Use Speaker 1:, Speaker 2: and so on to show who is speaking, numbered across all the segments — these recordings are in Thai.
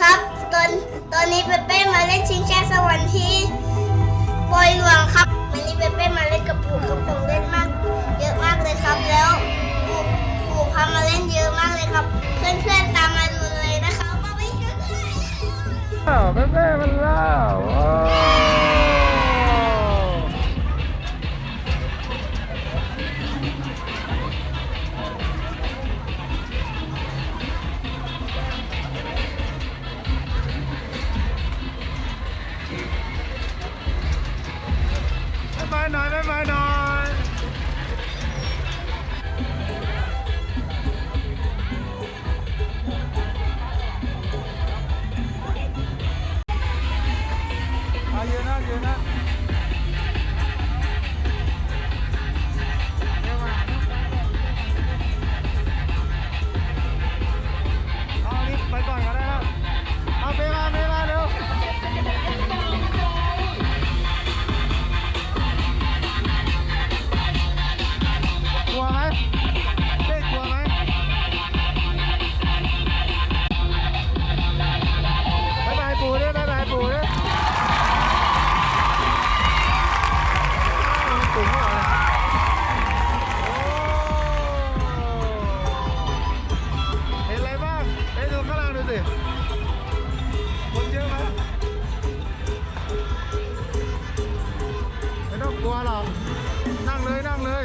Speaker 1: ครับ ตอนตอนนี้เปเป้มาเล่นชิงแช่สวรรค์ที่ปอยหลวงครับ วันนี้เปเป้มาเล่นกับปู่กับของเล่นมาก เยอะมากเลยครับ แล้วปู่ปู่พามาเล่นเยอะมากเลยครับ เพื่อนๆตามมาดูเลยนะครับมาไปกันเลย
Speaker 2: อ้าวแม่แม่มันเล่าายบายห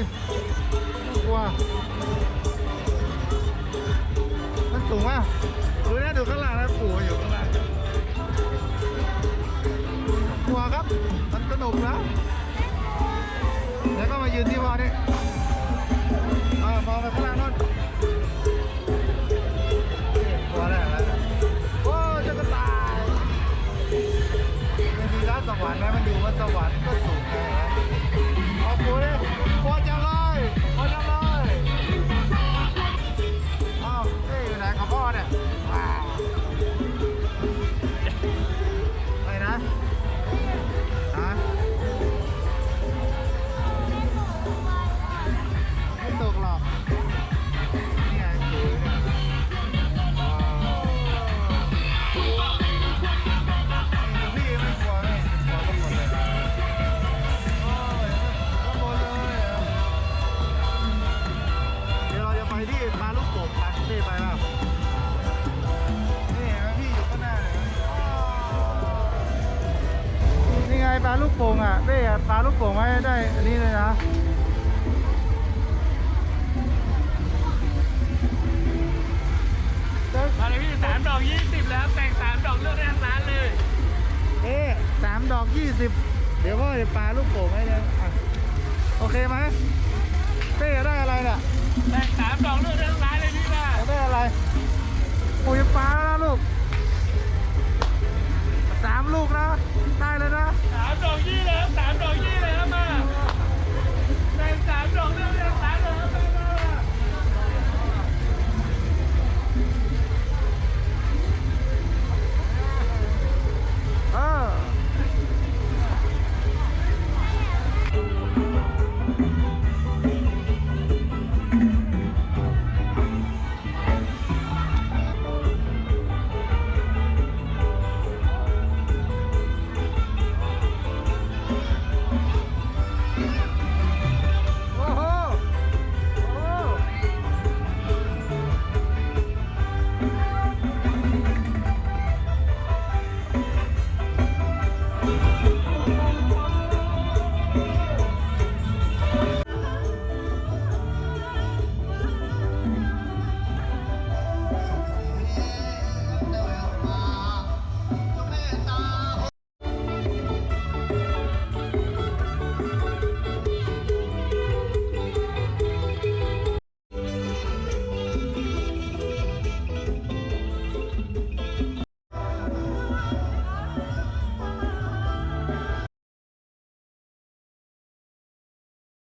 Speaker 2: ยน่ากลัวมันสูงมากดูนะดูข้างล่างนะปู่อยู่ข้างล่างกลัวครับ มันสนุกนะแล้วก็มายืนที่วอนี่อ่ามองไปข้างล่างนู่น โป่งอะเป้อะปลาลูกโป่งไว้ได้ อันนี้เลยนะ
Speaker 3: มาเลยพี่สามดอกยี่สิบแล้วแต่งสามดอกเลือกได้ทั้งร้านเลย
Speaker 2: เอ๊ะสามดอกยี่สิบเดี๋ยวพ่อจะปลาลูกโป่งให้เลยอะโอเคไหมเป้ได้อะไร